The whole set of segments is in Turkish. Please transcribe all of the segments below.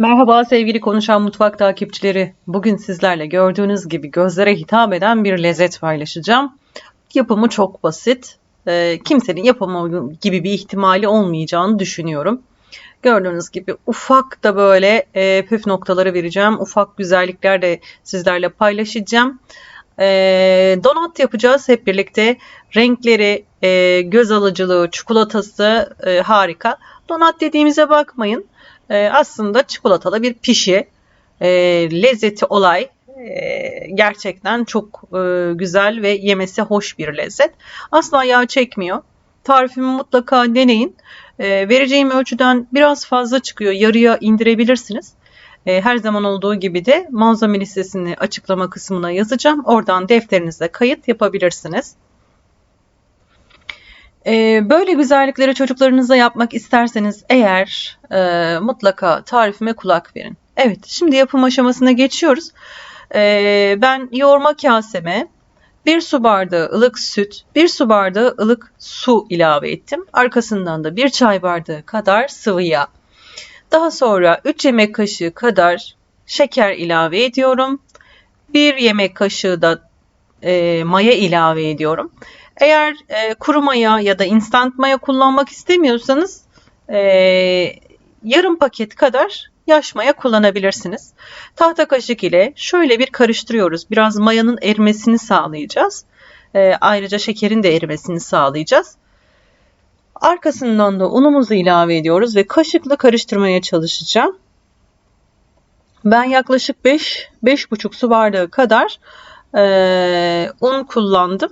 Merhaba sevgili Konuşan Mutfak takipçileri. Bugün sizlerle gördüğünüz gibi gözlere hitap eden bir lezzet paylaşacağım. Yapımı çok basit. Ee, kimsenin yapamı gibi bir ihtimali olmayacağını düşünüyorum. Gördüğünüz gibi ufak da böyle e, püf noktaları vereceğim. Ufak güzellikler de sizlerle paylaşacağım. E, donat yapacağız hep birlikte. Renkleri, e, göz alıcılığı, çikolatası e, harika. Donat dediğimize bakmayın e, aslında çikolatalı bir pişi. E, lezzeti olay. E, gerçekten çok e, güzel ve yemesi hoş bir lezzet. Asla yağ çekmiyor. Tarifimi mutlaka deneyin. Vereceğim ölçüden biraz fazla çıkıyor. Yarıya indirebilirsiniz. Her zaman olduğu gibi de malzeme listesini açıklama kısmına yazacağım. Oradan defterinize kayıt yapabilirsiniz. Ee, böyle güzellikleri çocuklarınıza yapmak isterseniz eğer e, mutlaka tarifime kulak verin. Evet, şimdi yapım aşamasına geçiyoruz. Ee, ben yoğurma kaseme bir su bardağı ılık süt, bir su bardağı ılık su ilave ettim. Arkasından da bir çay bardağı kadar sıvı yağ. Daha sonra 3 yemek kaşığı kadar şeker ilave ediyorum. 1 yemek kaşığı da e, maya ilave ediyorum. Eğer e, kuru maya ya da instant maya kullanmak istemiyorsanız e, yarım paket kadar yaş maya kullanabilirsiniz. Tahta kaşık ile şöyle bir karıştırıyoruz. Biraz mayanın erimesini sağlayacağız. E, ayrıca şekerin de erimesini sağlayacağız. Arkasından da unumuzu ilave ediyoruz ve kaşıkla karıştırmaya çalışacağım. Ben yaklaşık 5 5,5 su bardağı kadar e, un kullandım.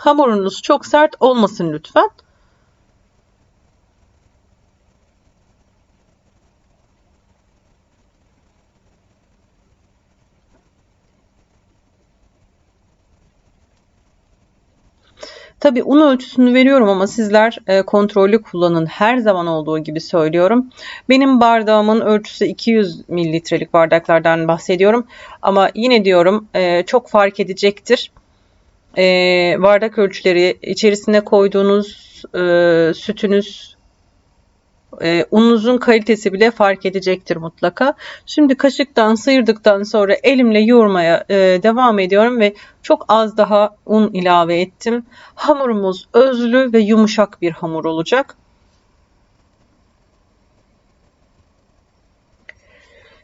Hamurunuz çok sert olmasın lütfen. Tabi un ölçüsünü veriyorum ama sizler e, kontrollü kullanın. Her zaman olduğu gibi söylüyorum. Benim bardağımın ölçüsü 200 mililitrelik bardaklardan bahsediyorum. Ama yine diyorum e, çok fark edecektir e, bardak ölçüleri, içerisine koyduğunuz e, sütünüz, e, ununuzun kalitesi bile fark edecektir mutlaka. Şimdi kaşıktan sıyırdıktan sonra elimle yoğurmaya e, devam ediyorum ve çok az daha un ilave ettim. Hamurumuz özlü ve yumuşak bir hamur olacak.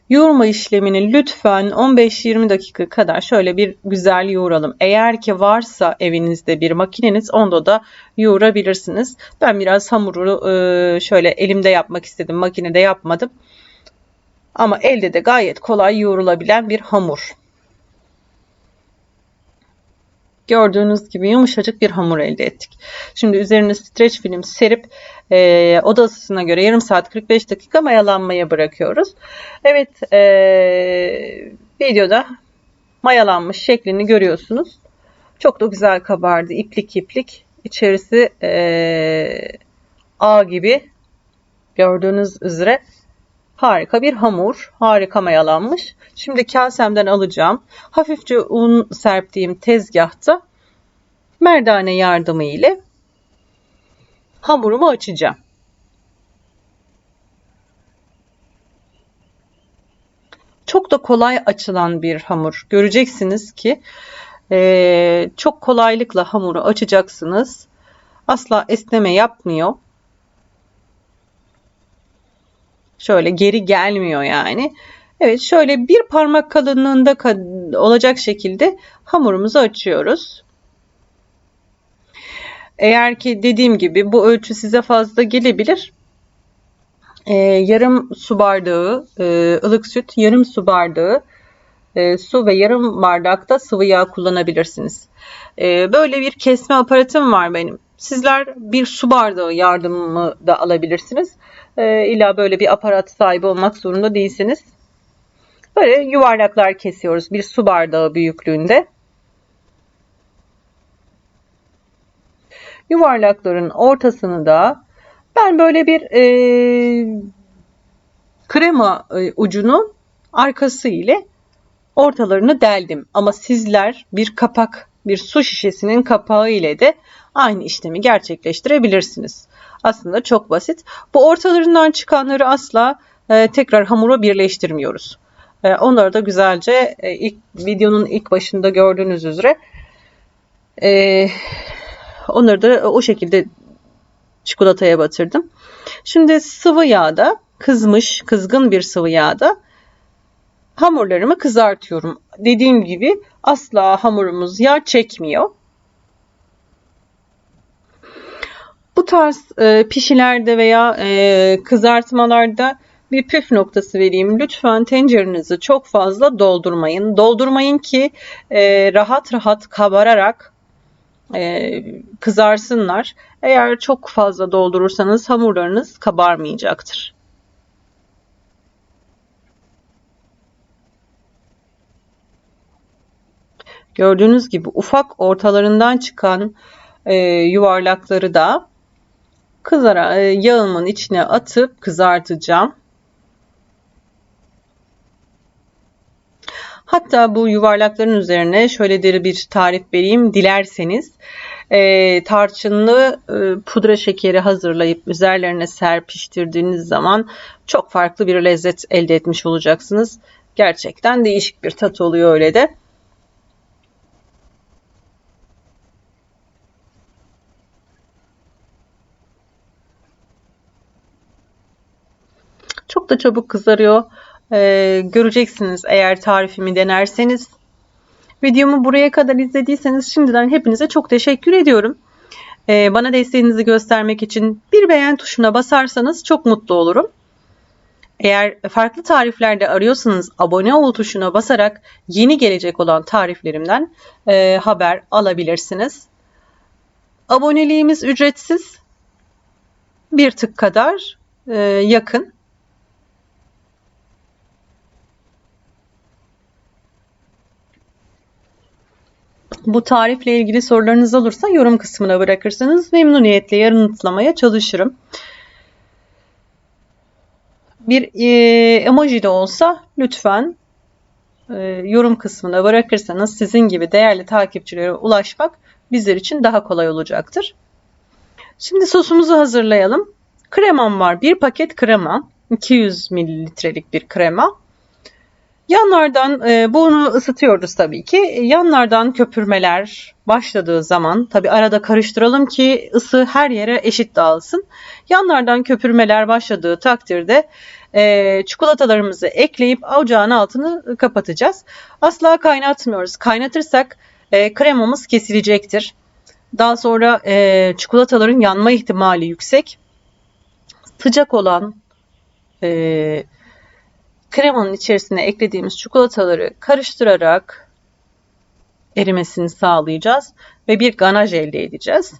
Yoğurma işlemini lütfen 15-20 dakika kadar şöyle bir güzel yoğuralım. Eğer ki varsa evinizde bir makineniz onda da yoğurabilirsiniz. Ben biraz hamuru e, şöyle elimde yapmak istedim. Makinede yapmadım. Ama elde de gayet kolay yoğrulabilen bir hamur. Gördüğünüz gibi yumuşacık bir hamur elde ettik. Şimdi üzerine streç film serip e, oda ısısına göre yarım saat 45 dakika mayalanmaya bırakıyoruz. Evet e, videoda mayalanmış şeklini görüyorsunuz. Çok da güzel kabardı. İplik iplik. İçerisi e, ağ gibi gördüğünüz üzere harika bir hamur. Harika mayalanmış. Şimdi kasemden alacağım. Hafifçe un serptiğim tezgahta merdane yardımı ile hamurumu açacağım. Çok da kolay açılan bir hamur. Göreceksiniz ki e, çok kolaylıkla hamuru açacaksınız. Asla esneme yapmıyor. Şöyle geri gelmiyor yani. Evet şöyle bir parmak kalınlığında olacak şekilde hamurumuzu açıyoruz. Eğer ki dediğim gibi bu ölçü size fazla gelebilir. Ee, yarım su bardağı e, ılık süt, yarım su bardağı e, su ve yarım bardakta sıvı yağ kullanabilirsiniz. E, böyle bir kesme aparatım var benim. Sizler bir su bardağı yardımı da alabilirsiniz. E, illa böyle bir aparat sahibi olmak zorunda değilsiniz. Böyle yuvarlaklar kesiyoruz bir su bardağı büyüklüğünde. Yuvarlakların ortasını da ben böyle bir e, krema e, ucunun arkası ile ortalarını deldim. Ama sizler bir kapak, bir su şişesinin kapağı ile de aynı işlemi gerçekleştirebilirsiniz. Aslında çok basit. Bu ortalarından çıkanları asla e, tekrar hamura birleştirmiyoruz. E, onları da güzelce e, ilk videonun ilk başında gördüğünüz üzere e, onları da o şekilde çikolataya batırdım. Şimdi sıvı yağda kızmış, kızgın bir sıvı yağda hamurlarımı kızartıyorum. Dediğim gibi asla hamurumuz yağ çekmiyor. Bu tarz e, pişilerde veya e, kızartmalarda bir püf noktası vereyim. Lütfen tencerenizi çok fazla doldurmayın. Doldurmayın ki e, rahat rahat kabararak e, kızarsınlar. Eğer çok fazla doldurursanız hamurlarınız kabarmayacaktır. Gördüğünüz gibi ufak ortalarından çıkan e, yuvarlakları da kızara e, yağımın içine atıp kızartacağım. Hatta bu yuvarlakların üzerine şöyle bir tarif vereyim dilerseniz. E, tarçınlı e, pudra şekeri hazırlayıp üzerlerine serpiştirdiğiniz zaman çok farklı bir lezzet elde etmiş olacaksınız. Gerçekten değişik bir tat oluyor öyle de. Çok da çabuk kızarıyor. Ee, göreceksiniz eğer tarifimi denerseniz. Videomu buraya kadar izlediyseniz şimdiden hepinize çok teşekkür ediyorum. Ee, bana desteğinizi göstermek için bir beğen tuşuna basarsanız çok mutlu olurum. Eğer farklı tariflerde arıyorsanız abone ol tuşuna basarak yeni gelecek olan tariflerimden e, haber alabilirsiniz. Aboneliğimiz ücretsiz. Bir tık kadar e, yakın. Bu tarifle ilgili sorularınız olursa yorum kısmına bırakırsanız memnuniyetle yanıtlamaya çalışırım. Bir e, emoji de olsa lütfen e, yorum kısmına bırakırsanız sizin gibi değerli takipçilere ulaşmak bizler için daha kolay olacaktır. Şimdi sosumuzu hazırlayalım. Kremam var. Bir paket krema. 200 mililitrelik bir krema. Yanlardan e, bunu ısıtıyoruz tabii ki. Yanlardan köpürmeler başladığı zaman tabii arada karıştıralım ki ısı her yere eşit dağılsın. Yanlardan köpürmeler başladığı takdirde e, çikolatalarımızı ekleyip ocağın altını kapatacağız. Asla kaynatmıyoruz. Kaynatırsak e, kremamız kesilecektir. Daha sonra e, çikolataların yanma ihtimali yüksek. Sıcak olan e, kremanın içerisine eklediğimiz çikolataları karıştırarak erimesini sağlayacağız ve bir ganaj elde edeceğiz.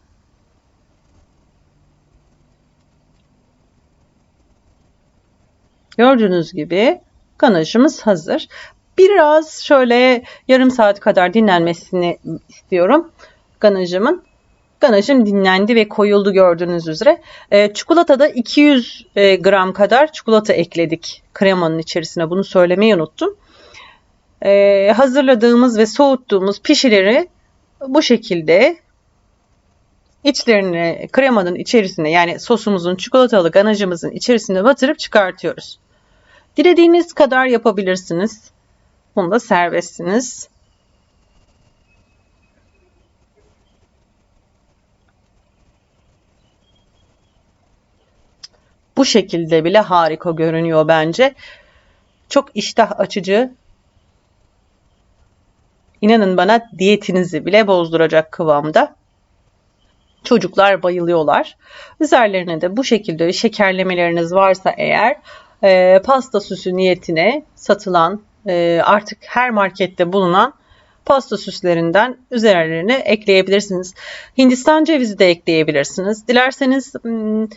Gördüğünüz gibi ganajımız hazır. Biraz şöyle yarım saat kadar dinlenmesini istiyorum ganajımın. Ganajım dinlendi ve koyuldu gördüğünüz üzere. E, çikolatada 200 e, gram kadar çikolata ekledik kremanın içerisine. Bunu söylemeyi unuttum. E, hazırladığımız ve soğuttuğumuz pişileri bu şekilde içlerini kremanın içerisine yani sosumuzun çikolatalı ganajımızın içerisine batırıp çıkartıyoruz. Dilediğiniz kadar yapabilirsiniz. Bunda serbestsiniz. Bu şekilde bile harika görünüyor bence. Çok iştah açıcı. İnanın bana diyetinizi bile bozduracak kıvamda. Çocuklar bayılıyorlar. Üzerlerine de bu şekilde şekerlemeleriniz varsa eğer e, pasta süsü niyetine satılan e, artık her markette bulunan pasta süslerinden üzerlerine ekleyebilirsiniz. Hindistan cevizi de ekleyebilirsiniz. Dilerseniz hmm,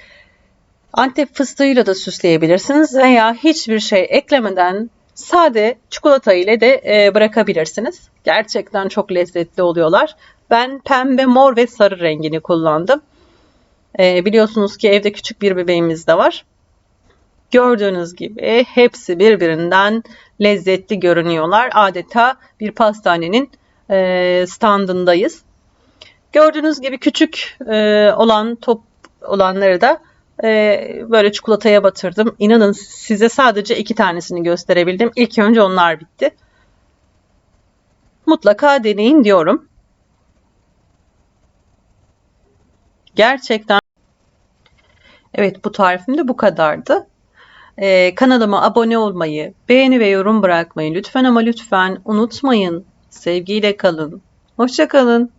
Antep fıstığıyla da süsleyebilirsiniz veya hiçbir şey eklemeden sade çikolata ile de e, bırakabilirsiniz. Gerçekten çok lezzetli oluyorlar. Ben pembe, mor ve sarı rengini kullandım. E, biliyorsunuz ki evde küçük bir bebeğimiz de var. Gördüğünüz gibi hepsi birbirinden lezzetli görünüyorlar. Adeta bir pastanenin e, standındayız. Gördüğünüz gibi küçük olan top olanları da Ee, böyle çikolataya batırdım. İnanın size sadece iki tanesini gösterebildim. İlk önce onlar bitti. Mutlaka deneyin diyorum. Gerçekten Evet bu tarifim de bu kadardı. Ee, kanalıma abone olmayı, beğeni ve yorum bırakmayı lütfen ama lütfen unutmayın. Sevgiyle kalın. Hoşça kalın.